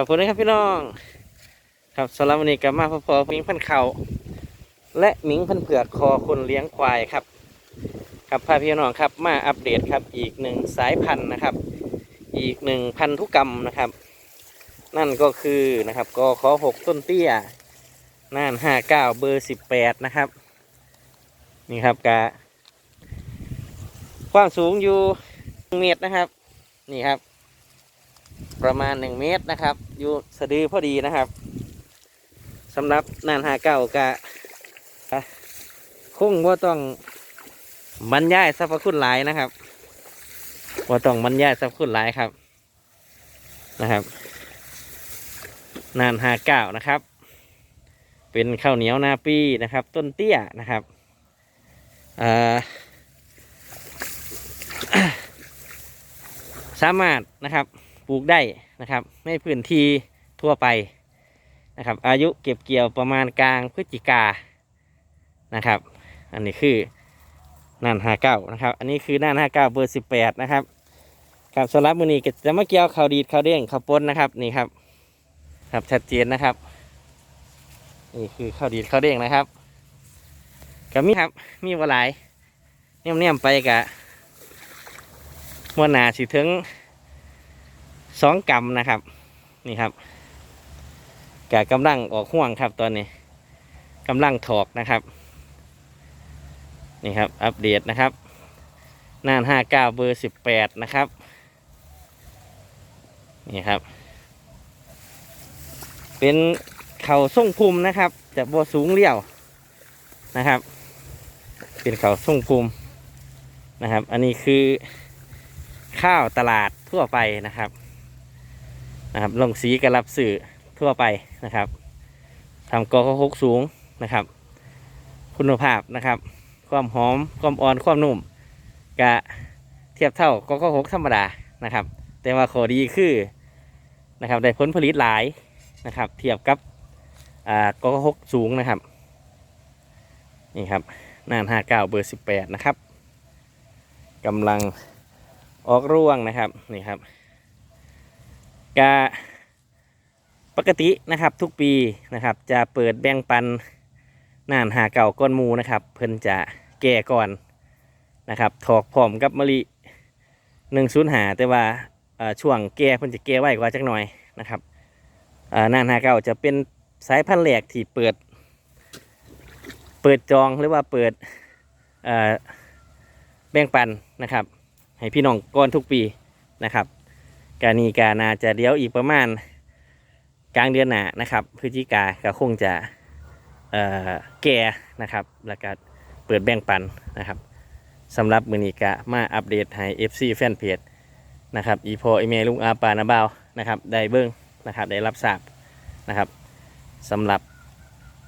ขอบคุณนะครับพี่น้อง ครับสำหรับวันนี้ก็มาพอๆมิงพันเขาและหมิงพันเผือกคอคนเลี้ยงควายครับครับพาพี่น้องครับมาอัปเดตครับอีกหนึ่งสายพันธุ์นะครับ อีกหนึ่งพันธุกรรมนะครับ นั่นก็คือนะครับกขอหกต้นเตี้ยน่านห้าเก้าเบอร์สิบแปดนะครับนี่ครับกะความสูงอยู่เมตรนะครับ นี่ครับ ประมาณหนึ่งเมตรนะครับ อยู่สะดือพอดีนะครับสำหรับนานหาเก้ากะคงว่าต้องบรรยายสรรพคุณหลายนะครับว่าต้องบรรยายสรรพคุณหลายครับนะครับ นานหาเก้านะครับ เป็นข้าวเหนียวนาปีนะครับ ต้นเตี้ยนะครับอ่าสามารถนะครับ ปลูกได้นะครับในพื้นที่ทั่วไปนะครับ อายุเก็บเกี่ยวประมาณกลางพฤศจิกานะครับ อันนี้คือน่านห้าเก้านะครับ อันนี้คือน่านห้าเก้าเบอร์สิบแปดนะครับครับสำหรับมือนี้ก็จะมาเกี่ยวข้าวดีดข้าวเด้งข้าวปนนะครับนี่ครับ ครับชัดเจนนะครับนี่คือข้าวดีดข้าวเด้งนะครับก็มีครับมีวหลายเนี่ยเนี่ยๆไปกะมวนาสิถึง สองกำนะครับ นี่ครับกะกำลังออกห่วงครับตอนนี้กำลังถอกนะครับ นี่ครับอัปเดตนะครับน่านห้าเก้าเบอร์สิบแปดนะครับ นี่ครับ เป็นเขาส่งภูมินะครับ จะบ่สูงเลี่ยวนะครับ เป็นเขาส่งภูมินะครับ อันนี้คือข้าวตลาดทั่วไปนะครับ นะครับลงสีกระลับสื่อทั่วไปนะครับทำกอหกสูงนะครับ คุณภาพนะครับ ความหอมความอ่อนความนุ่มกะเทียบเท่ากอหกธรรมดานะครับ แต่ว่าข้อดีคือนะครับได้ผลผลิตหลายนะครับ เทียบกับอ่ากกหกสูงนะครับนี่ครับน่านห้าเก้าเบอร์สิบแปดนะครับกำลังออกร่วงนะครับนี่ครับ กาปกตินะครับทุกปีนะครับ จะเปิดแบ่งปันน่านหาเก่าก้อนมูนะครับ เพิ่นจะแก่ก่อนนะครับถอกพร้อมกับมะลิหนึ่งศูนย์หาแต่ว่าช่วงแก่เพิ่นจะแก่ไว้กว่าจักหน่อยนะครับอ่านานฮาเก้าจะเป็นสายพันธุ์แรกที่เปิด เปิดจองหรือว่าเปิดแบ่งปันนะครับ ให้พี่น้องก่อนทุกปีนะครับ การนีการนาจะเลี้ยวอีกประมาณกลางเดือนหน้านะครับพฤศจิกาก็คงจะแก่นะครับ แล้วก็เปิดแบ่งปันนะครับสำหรับมือนีกะมาอัปเดตให้ FC แฟนเพจนะครับอีพออีเมลลุงอาปานาบาวนะครับได้เบิ้งนะครับได้รับทราบนะครับสำหรับ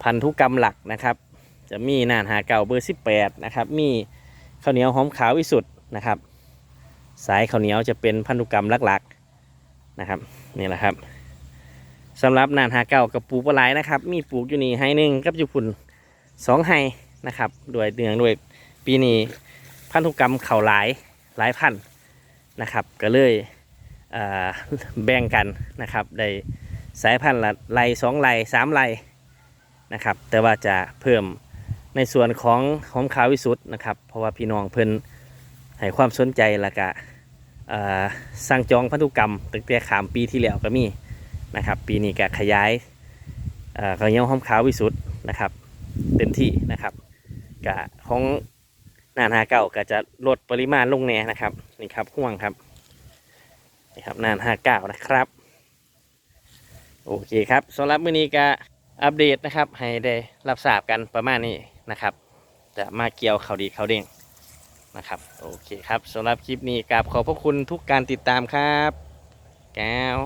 พันธุกรรมหลักนะครับ จะมีนานหาเก่าเบอร์ 18นะครับมีข้าวเหนียวหอมขาววิสุทธ์นะครับ สายข้าวเหนียวจะเป็นพันธุกรรมหลัก นะครับนี่แหละครับสำหรับนานหาเก่ากับปูปลายนะครับ มีปลูกอยู่นี่ไฮหนึ่งกับอยู่พุ่นสองไฮนะครับด้วยเนืองด้วยปีนี้พันธุกรรมเข่าหลายหลายพันนะครับ ก็เลยแบ่งกันนะครับได้สายพันธุ์ละไลสองไลสามไลนะครับ แต่ว่าจะเพิ่มในส่วนของหอมขาววิสุทธ์นะครับ เพราะว่าพี่น้องเพิ่นให้ความสนใจและกะ สั่งจองพันธุกรรมตั้งแต่ขามปีที่แล้วก็มีนะครับ ปีนี้ก็ขยายอ่าข้าหนียวหอมขาววิสุทธ์นะครับเต็มที่นะครับกะของนานาเก่าก็จะลดปริมาณลงแน่นะครับนี่ครับห่วงครับนี่ครับนานห้าเก้านะครับ โอเคครับสำหรับมื้อนี้ก็อัปเดตนะครับ ให้ได้รับทราบกันประมาณนี้นะครับจะมาเกี่ยวเขาดีเขาเด้ง นะครับ โอเคครับสำหรับคลิปนี้กราบขอบพระคุณทุกการติดตามครับ แก้ว